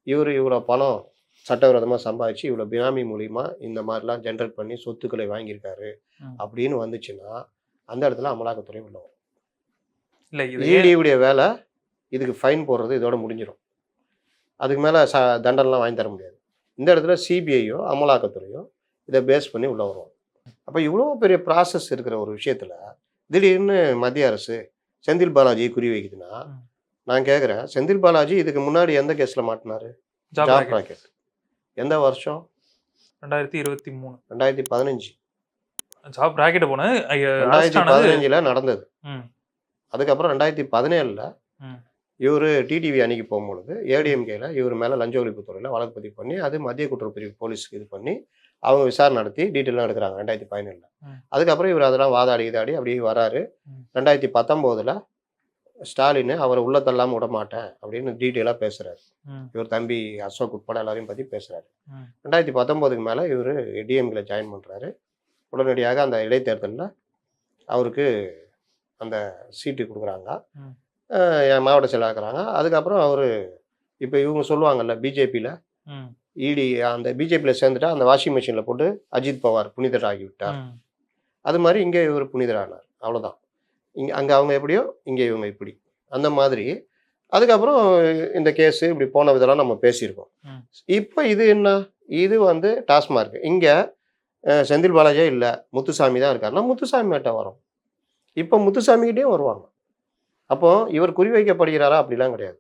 [SPEAKER 1] இவர் இவ்வளோ பணம் சட்டவிரோதமாக சம்பாதிச்சு இவ்வளோ பினாமி மூலிமா இந்த மாதிரிலாம் ஜென்ரேட் பண்ணி சொத்துக்களை வாங்கியிருக்காரு. அப்படின்னு வந்துச்சுன்னா அந்த இடத்துல அமலாக்கத்துறை உள்ள வரும்
[SPEAKER 2] இல்ல
[SPEAKER 1] இடியுடைய வேலை இதுக்கு ஃபைன் போடுறது இதோட முடிஞ்சிடும் அதுக்கு மேலே ச தண்டனைலாம் வாங்கி தர முடியாது. இந்த இடத்துல சிபிஐயோ அமலாக்கத்துறையோ இதை பேஸ் பண்ணி உள்ள வருவாங்க. அப்போ இவ்வளோ பெரிய ப்ராசஸ் இருக்கிற ஒரு விஷயத்தில் திடீர்னு மத்திய அரசு செந்தில் பாலாஜியை குறி வைக்குதுன்னா. நான் கேட்குறேன் செந்தில் பாலாஜி இதுக்கு முன்னாடி எந்த கேஸில் மாட்டினாரு?
[SPEAKER 2] Job rocket.
[SPEAKER 1] எந்த வருஷம்?
[SPEAKER 2] ரெண்டாயிரத்தி இருபத்தி மூணு.
[SPEAKER 1] ரெண்டாயிரத்தி பதினஞ்சு.
[SPEAKER 2] ஜாப் ராக்கெட் போன
[SPEAKER 1] ரெண்டாயிரத்தி பதினஞ்சில் நடந்தது. அதுக்கப்புறம் ரெண்டாயிரத்தி பதினேழில். இவர் டிடிவி அன்னைக்கு போகும்பொழுது ஏடிஎம்கேல இவர் மேலே லஞ்ச ஒழிப்புத்துறையில் வழக்கு பதிவு பண்ணி அது மத்திய குற்றப்பிரிவு போலீஸ்க்கு இது பண்ணி அவங்க விசாரணை நடத்தி டீட்டெயிலாம் எடுக்கிறாங்க ரெண்டாயிரத்தி பதினேழில். அதுக்கப்புறம் இவர் அதெல்லாம் வாதாடி இதாடி அப்படியே வராரு. ரெண்டாயிரத்தி பத்தொம்போதில் ஸ்டாலின் அவரை உள்ள தள்ளாம விட மாட்டேன் அப்படின்னு டீட்டெயிலாக பேசுகிறாரு இவர் தம்பி அசோக் உட்பட எல்லாரையும் பற்றி பேசுகிறாரு. ரெண்டாயிரத்தி பத்தொம்போதுக்கு மேலே இவர் டிஎம்கேல ஜாயின் பண்ணுறாரு உடனடியாக அந்த இடைத்தேர்தலில் அவருக்கு அந்த சீட்டு கொடுக்குறாங்க. என் மாவட்ட செயலாக்குறாங்க அதுக்கப்புறம் அவர் இப்போ இவங்க சொல்லுவாங்கல்ல பிஜேபியில் இடி அந்த பிஜேபியில் சேர்ந்துட்டா அந்த வாஷிங் மிஷினில் போட்டு அஜித் பவார் புனிதர் ஆகிவிட்டார். அது மாதிரி இங்கே இவர் புனிதரானார். அவ்வளோதான் இங்கே அங்கே அவங்க எப்படியோ இங்கே இவங்க இப்படி. அந்த மாதிரி. அதுக்கப்புறம் இந்த கேஸு இப்படி போன விதெல்லாம் நம்ம பேசியிருக்கோம். இப்போ இது என்ன? இது வந்து டாஸ்மார்க். இங்கே செந்தில் பாலாஜியே இல்லை. முத்துசாமி தான் இருக்காருன்னா முத்துசாமி மேட்ட வரும். இப்போ முத்துசாமிகிட்டேயும் வருவாங்க. அப்போ இவர் குறிவைக்கப்படுகிறாரா அப்படிலாம் கிடையாது.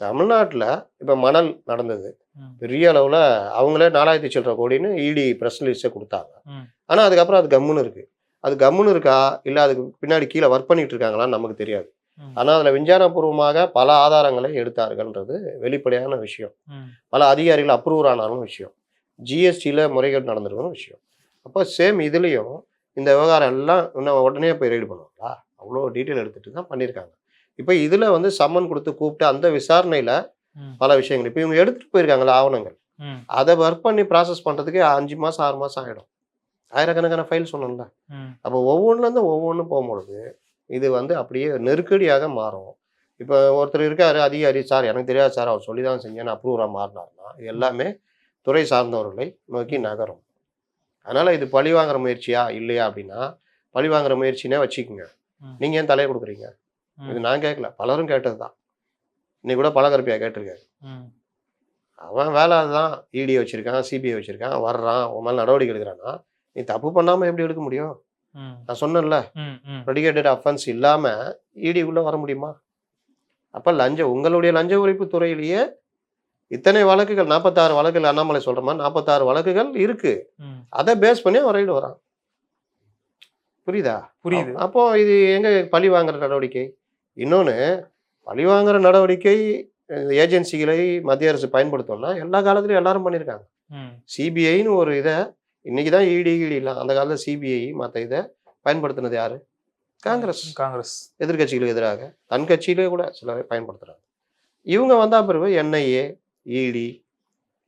[SPEAKER 1] தமிழ்நாட்டில் இப்போ மணல் நடந்தது. பெரிய அளவில் அவங்களே நாலாயிரத்தி சில்லற கோடின்னு இடி ப்ரெஸ் ரிலீஸை கொடுத்தாங்க. ஆனால் அதுக்கப்புறம் அது கம்முன்னு இருக்கு. அது கம்முன்னு இருக்கா? இல்லை அதுக்கு பின்னாடி கீழே ஒர்க் பண்ணிட்டு இருக்காங்களான்னு நமக்கு தெரியாது. ஆனால் அதில் விஞ்ஞானபூர்வமாக பல ஆதாரங்களை எடுத்தார்கள்ன்றது வெளிப்படையான விஷயம். பல அதிகாரிகள் அப்ரூவ் ஆனாலும் விஷயம். ஜிஎஸ்டியில் முறைகேடு நடந்திருக்கணும் விஷயம். அப்போ சேம் இதுலேயும் இந்த விவகாரம் எல்லாம் இன்னும் உடனே போய் ரெய்டு பண்ணுவாங்களா? அவ்வளோ டீட்டெயில் எடுத்துட்டு தான் பண்ணியிருக்காங்க. இப்போ இதில் வந்து சம்மன் கொடுத்து கூப்பிட்டு அந்த விசாரணையில். பல விஷயங்கள். இப்போ இவங்க எடுத்துகிட்டு போயிருக்காங்களா ஆவணங்கள். அதை ஒர்க் பண்ணி ப்ராசஸ் பண்ணுறதுக்கு அஞ்சு மாதம் ஆறு மாதம் ஆகிடும் ஆயிரக்கணக்கான ஃபைல் சொன்னோம்ல. அப்போ ஒவ்வொன்றுலேருந்து ஒவ்வொன்று போகும்பொழுது இது வந்து அப்படியே நெருக்கடியாக மாறும். இப்போ ஒருத்தர் இருக்காரு அதிகாரி சார் எனக்கு தெரியாது சார். அவர் சொல்லி தான் செஞ்சேன்னு அப்ரூவராக மாறினார்னா எல்லாமே துறை சார்ந்தவர்களை நோக்கி நகரும். அதனால் இது பழி வாங்குற முயற்சியா இல்லையா அப்படின்னா பழி வாங்குற முயற்சினே வச்சுக்கோங்க. நீங்கள் ஏன் தலையை கொடுக்குறீங்க. இது நான் கேட்கல பலரும் கேட்டது தான் இன்னைக்கு கூட பலகரப்பியா கேட்டிருக்காரு. அவன் வேலை அதுதான் இடி வச்சிருக்கான் சிபிஐ வச்சிருக்கான் வர்றான் உன் மேலே நடவடிக்கை எடுக்கிறான்னா நீ தப்பு பண்ணாமல் எப்படி எடுக்க முடியும். நான் சொன்னேன்ல. ப்ரெடிகேட்டட் அஃபென்ஸ் இல்லாமல் இடி உள்ள வர முடியுமா அப்போ லஞ்ச உங்களுடைய லஞ்ச ஒழிப்பு துறையிலேயே இத்தனை வழக்குகள் நாற்பத்தாறு வழக்குகள் அண்ணாமலை சொல்ற மாதிரி நாற்பத்தாறு வழக்குகள் இருக்கு. அதை பேஸ் பண்ணி அவன் ரைடு வரான் புரியுதா?
[SPEAKER 2] புரியுது.
[SPEAKER 1] அப்போ இது எங்க பழி வாங்குற நடவடிக்கை? இன்னொன்று பழி வாங்குற நடவடிக்கை ஏஜென்சிகளை மத்திய அரசு பயன்படுத்தணும்னா எல்லா காலத்துலையும் எல்லாரும் பண்ணியிருக்காங்க. சிபிஐன்னு ஒரு இதை இன்னைக்கு தான் இடி இடி இல்லை அந்த காலத்தில் சிபிஐ மற்ற இதை பயன்படுத்தினது யாரு? காங்கிரஸ்.
[SPEAKER 2] காங்கிரஸ்.
[SPEAKER 1] எதிர்க்கட்சிகளுக்கு எதிராக. தன் கட்சியிலே கூட சிலரை பயன்படுத்துகிறாங்க இவங்க வந்தா பிறகு என்ஐஏ இடி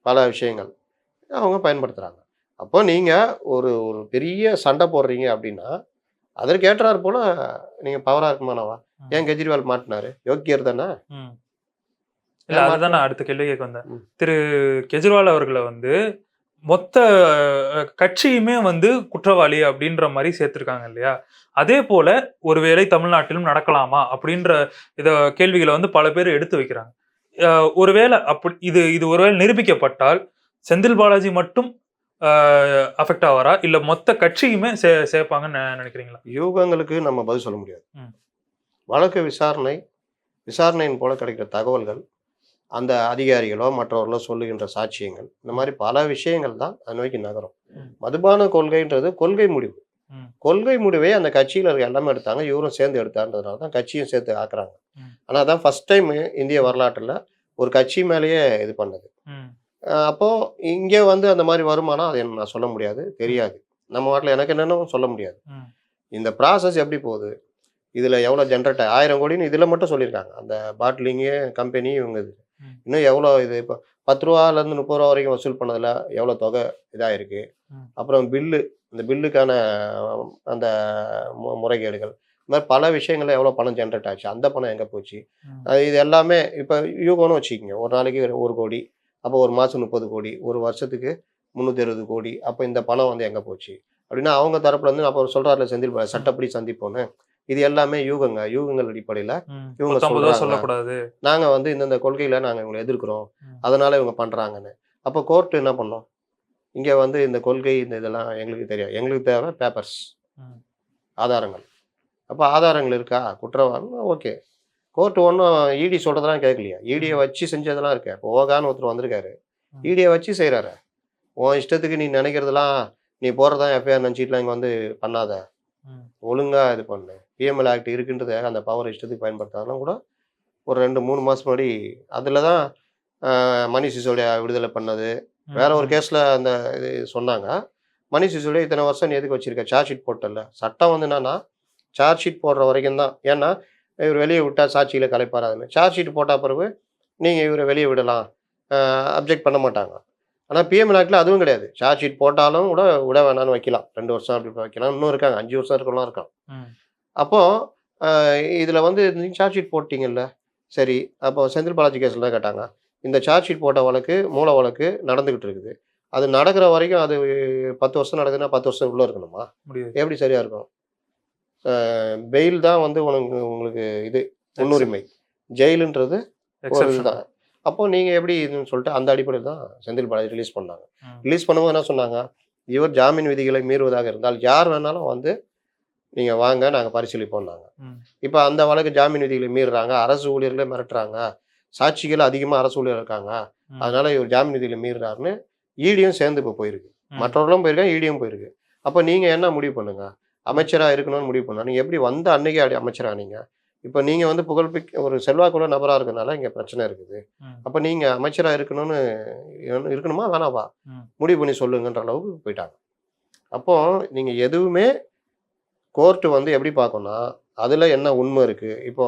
[SPEAKER 1] பல விஷயங்கள் அவங்க பயன்படுத்துகிறாங்க அப்போ நீங்கள் ஒரு ஒரு பெரிய சண்டை போடுறீங்க அப்படின்னா அதற்கு ஏற்றார் போல நீங்கள் பவராக இருக்குமானவா ஏன் கெஜ்ரிவால் மாட்டினாரு? யோக்கியர் தானே.
[SPEAKER 2] இல்ல அதுதான் நான் அடுத்த கேள்வி கேட்க வந்தேன். திரு கெஜ்ரிவால் அவர்களை வந்து மொத்த கட்சியுமே வந்து குற்றவாளி அப்படின்ற மாதிரி சேர்த்திருக்காங்க இல்லையா? அதே போல ஒருவேளை தமிழ்நாட்டிலும் நடக்கலாமா அப்படின்ற இத கேள்விகளை வந்து பல பேர் எடுத்து வைக்கிறாங்க. ஒருவேளை அப்படி இது இது ஒருவேளை நிரூபிக்கப்பட்டால் செந்தில் பாலாஜி மட்டும் அஃபெக்ட் ஆவாரா இல்ல மொத்த கட்சியுமே சே சேர்ப்பாங்கன்னு நினைக்கிறீங்களா
[SPEAKER 1] யூகங்களுக்கு நம்ம பதில் சொல்ல முடியாது. வழக்கு விசாரணை விசாரணையின் போல கிடைக்கிற தகவல்கள் அந்த அதிகாரிகளோ மற்றவர்களோ சொல்லுகின்ற சாட்சியங்கள் இந்த மாதிரி பல விஷயங்கள் தான் அதை நோக்கி நகரும். மதுபான கொள்கைன்றது கொள்கை முடிவு. கொள்கை முடிவை அந்த கட்சியில் இருக்க எல்லாமே எடுத்தாங்க. இவரும் சேர்ந்து எடுத்தான்றதுனால தான் கட்சியும் சேர்த்து ஆக்குறாங்க. ஆனால் அதான் ஃபர்ஸ்ட் டைம் இந்திய வரலாற்றில் ஒரு கட்சி மேலேயே இது பண்ணது.
[SPEAKER 2] ம்.
[SPEAKER 1] அஹ் அப்போ இங்கே வந்து அந்த மாதிரி வருமானா அது நான் சொல்ல முடியாது. தெரியாது. நம்ம வாட்டில் எனக்கு என்னன்னு சொல்ல முடியாது. இந்த ப்ராசஸ் எப்படி போகுது? இதில் எவ்வளோ ஜென்ரேட் ஆயிரம் கோடின்னு இதில் மட்டும் சொல்லியிருக்காங்க. அந்த பாட்டிலிங்கு கம்பெனி இவங்க இது. இன்னும் எவ்வளோ இது இப்போ பத்து ரூபாலேருந்து முப்பது ரூபா வரைக்கும் வசூல் பண்ணதில் எவ்வளோ தொகை இதாயிருக்கு.
[SPEAKER 2] ம்.
[SPEAKER 1] அப்புறம் பில்லு இந்த பில்லுக்கான அந்த முறைகேடுகள். இந்த மாதிரி பல விஷயங்கள்ல எவ்வளோ பணம் ஜென்ரேட் ஆச்சு அந்த பணம் எங்கே போச்சு? இது எல்லாமே இப்போ யூகோன்னு வச்சுக்கோங்க ஒரு நாளைக்கு ஒரு- கோடி அப்போ ஒரு மாதம் முப்பது கோடி ஒரு வருஷத்துக்கு முந்நூற்றி அறுபது கோடி அப்போ இந்த பணம் வந்து எங்கே போச்சு? அப்படின்னா அவங்க தரப்புல இருந்து அப்போ சொல்கிறாருல செந்தில் சட்டப்படி சந்திப்போன்னு இது எல்லாமே யூகங்க யூகங்கள் அடிப்படையில். இவங்க.
[SPEAKER 2] சொல்லக்கூடாது.
[SPEAKER 1] நாங்கள் வந்து இந்தந்த கொள்கையில் நாங்கள் இவங்களை எதிர்க்கிறோம். அதனால இவங்க பண்ணுறாங்கன்னு அப்போ கோர்ட் என்ன பண்ணோம்? இங்கே வந்து இந்த கொள்கை இந்த இதெல்லாம் எங்களுக்கு தெரியாது. எங்களுக்கு தேவை பேப்பர்ஸ். ஆதாரங்கள். அப்போ ஆதாரங்கள் இருக்கா? குற்றவாளி? ஓகே. கோர்ட் ஒன்றும் இடி சொல்கிறதெல்லாம் கேட்கலையா? இடியை வச்சு செஞ்சதெல்லாம் இருக்கு. இப்போ ஓகான்னு ஒருத்தர் வந்திருக்காரு. இடியை வச்சு செய்கிறாரு உன் இஷ்டத்துக்கு நீ நினைக்கிறதெல்லாம் நீ போகிறதான் எஃப்ஐஆர் நினச்சிட்டுலாம் இங்கே வந்து பண்ணாத. ஒழுங்காக இது பண்ணு. பிஎம்எல் ஆக்ட் இருக்குன்றத அந்த பவர் இஷ்டத்துக்கு பயன்படுத்தாதெல்லாம் கூட ஒரு ரெண்டு மூணு மாதம் முன்னாடி அதில் தான் மணி சிசோடியா விடுதலை பண்ணது. வேற ஒரு கேஸில் அந்த இது சொன்னாங்க. மணி சிசோடியா இத்தனை வருஷம் நீ எதுக்கு வச்சிருக்க? சார்ஜ் ஷீட் போட்டல சட்டம் வந்து என்னன்னா சார்ஜ் ஷீட் போடுற வரைக்கும் தான். ஏன்னா இவர் வெளியே விட்டா சாட்சியில் கலைப்பாராதுன்னு சார்ஜ் ஷீட் போட்ட பிறகு நீங்கள் இவரை வெளியே விடலாம். அப்ஜெக்ட் பண்ண மாட்டாங்க. ஆனால் பிஎம் ஆக்டில் அதுவும் கிடையாது. சார்ஜ் ஷீட் போட்டாலும் கூட விட வேணாம்னு வைக்கலாம். ரெண்டு வருஷம் அப்படி வைக்கலாம். இன்னும் இருக்காங்க. அஞ்சு வருஷம் இருக்கலாம் இருக்கான்
[SPEAKER 2] ம்.
[SPEAKER 1] அப்போ இதில் வந்து சார்ஜ் ஷீட் போட்டிங்கல்ல? சரி. அப்போ செந்தில் பாலாஜி கேஸில் தான் கேட்டாங்க. இந்த சார்ஜ் ஷீட் போட்ட வழக்கு மூல வழக்கு நடந்துக்கிட்டு இருக்குது. அது நடக்கிற வரைக்கும் அது பத்து வருஷம் நடக்குதுன்னா பத்து வருஷம் உள்ளே இருக்கணுமா? எப்படி சரியாக இருக்கும்? பெயில் தான் வந்து உனக்கு உங்களுக்கு இது முன்னுரிமை. ஜெயிலுன்றது ஒரு இதுதான். அப்போ நீங்கள் எப்படி இதுன்னு சொல்லிட்டு அந்த அடிப்படையில் தான் செந்தில் பாலாஜி ரிலீஸ் பண்ணாங்க. ரிலீஸ் பண்ணும்போது என்ன சொன்னாங்க? இவர் ஜாமீன் விதிகளை மீறுவதாக இருந்தால் யார் வேணாலும் வந்து நீங்கள் வாங்க நாங்கள் பரிசீலிப்போம்னாங்க. இப்போ அந்த வழக்கு ஜாமீன் விதிகளை மீறுறாங்க அரசு ஊழியர்களே மிரட்டுறாங்க. சாட்சிகள் அதிகமாக அரசு ஊழியர் இருக்காங்க. அதனால இவர் ஜாமீன் விதிகளை மீறுறாருன்னு ஈடியும் சேர்ந்து இப்போ போயிருக்கு. மற்றவர்களும் போயிருக்காங்க ஈடியும் போயிருக்கு. அப்போ நீங்கள் என்ன முடிவு பண்ணுங்க? அமைச்சராக இருக்கணும்னு முடிவு பண்ணா நீங்கள் எப்படி வந்த அன்னைக்கே அடி- அமைச்சரானீங்க இப்போ நீங்கள் வந்து புகழ்பிக்க ஒரு செல்வாக்குள்ள நபராக இருக்கனால இங்கே பிரச்சனை இருக்குது. அப்போ நீங்கள் அமைச்சராக இருக்கணும்னு இருக்கணும்- வேணாவா. முடிவு பண்ணி சொல்லுங்கன்ற அளவுக்கு போயிட்டாங்க. அப்போ நீங்கள் எதுவுமே கோர்ட்டு வந்து எப்படி பார்க்கணும்னா அதில் என்ன உண்மை இருக்குது இப்போ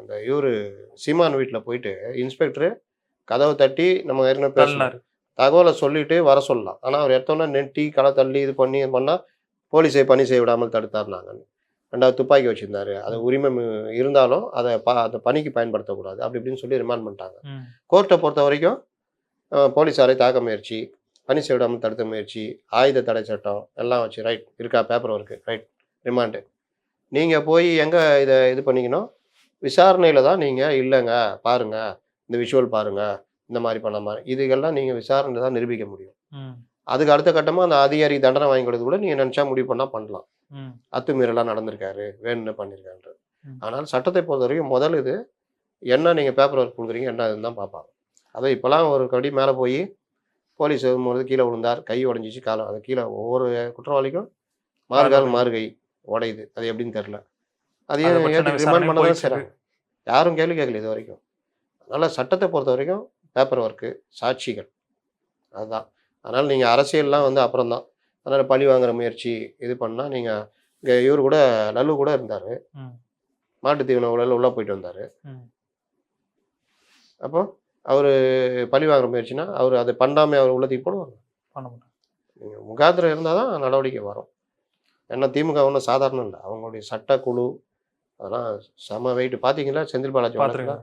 [SPEAKER 1] இந்த இவர் சீமான் வீட்டில் போயிட்டு இன்ஸ்பெக்டரு கதவை தட்டி நம்ம ஏற்கனவே
[SPEAKER 2] தள்ளினாரு.
[SPEAKER 1] தகவலை சொல்லிட்டு வர சொல்லலாம். ஆனால் அவர் எடுத்தோன்னே நெட்டி களை தள்ளி இது பண்ணி இது பண்ணால் போலீஸை பணி செய்ய விடாமல் தடுத்தாருனாங்க ரெண்டாவது துப்பாக்கி வச்சுருந்தாரு. அது உரிமை இருந்தாலும் அதை ப அந்த பணிக்கு பயன்படுத்தக்கூடாது. அப்படி இப்படின்னு சொல்லி ரிமாண்ட் பண்ணிட்டாங்க. கோர்ட்டை பொறுத்த வரைக்கும் போலீஸாரை தாக்க முயற்சி பணி செய்ய விடாமல் தடுத்த முயற்சி ஆயுத தடை சட்டம் எல்லாம் வச்சு ரைட் இருக்கா பேப்பர் ஒர்க்கு ரைட் ரிமாண்டு நீங்கள் போய் எங்கே இதை இது பண்ணிக்கணும்? விசாரணையில் தான் நீங்கள் இல்லைங்க பாருங்கள் இந்த விஷுவல் பாருங்கள் இந்த மாதிரி பண்ண மாதிரி இதுகெல்லாம் நீங்கள் விசாரணையில் தான் நிரூபிக்க முடியும். அதுக்கு அடுத்த கட்டமாக அந்த அதிகாரி தண்டனை வாங்கி கொடுத்து கூட நீங்கள் நினச்சா முடிவு பண்ணால் பண்ணலாம். அத்துமீறலாம் நடந்திருக்காரு வேணும்னு பண்ணியிருக்காரு. ஆனால் சட்டத்தை பொறுத்த வரைக்கும் முதல் இது என்ன நீங்கள் பேப்பர் ஒர்க் கொடுக்குறீங்க என்ன இதுன்னு தான் பார்ப்பாங்க. அதை இப்போலாம் ஒரு கடி மேலே போய் போலீஸ் வரும்போது கீழே விழுந்தார் கை உடஞ்சிச்சு காலம் அது கீழே ஒவ்வொரு குற்றவாளிக்கும் மாறுகால் மாறுகை உடையுது. அது எப்படின்னு தெரில அதையும் ரிமாண்ட் பண்ண தான்
[SPEAKER 2] போயிட்டு
[SPEAKER 1] செய்கிறாங்க யாரும் கேள்வி கேட்கல இது வரைக்கும். அதனால் சட்டத்தை பொறுத்த வரைக்கும் பேப்பர் ஒர்க்கு சாட்சிகள். அதுதான் அதனால் நீங்கள் அரசியல்லாம் வந்து அப்புறம் தான் அதனால் பழி வாங்குற முயற்சி இது பண்ணால் நீங்கள் இங்கே இவர் கூட லல்லு கூட இருந்தார்.
[SPEAKER 2] ம்.
[SPEAKER 1] மாட்டுத் தீவன உலையில் உள்ளே போயிட்டு வந்தார். அப்போ அவர் பழி வாங்குற முயற்சினா அவர் அதை பண்ணாமல் அவர் உள்ளத்துக்கு போடுவாங்க.
[SPEAKER 2] பண்ண மாட்டாங்க.
[SPEAKER 1] நீங்கள் முகாந்திரம் இருந்தால் தான் நடவடிக்கை வரும். ஏன்னா திமுக ஒன்றும் சாதாரணம் இல்லை. அவங்களுடைய சட்டக்குழு அதெல்லாம் செம வெயிட் பார்த்தீங்களா செந்தில் பாலாஜி
[SPEAKER 2] பார்த்துருக்கேன்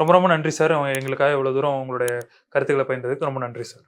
[SPEAKER 2] ரொம்ப ரொம்ப நன்றி சார். எங்களுக்காக இவ்வளோ தூரம் உங்களுடைய கருத்துக்களை பயின்றதுக்கு ரொம்ப நன்றி சார்.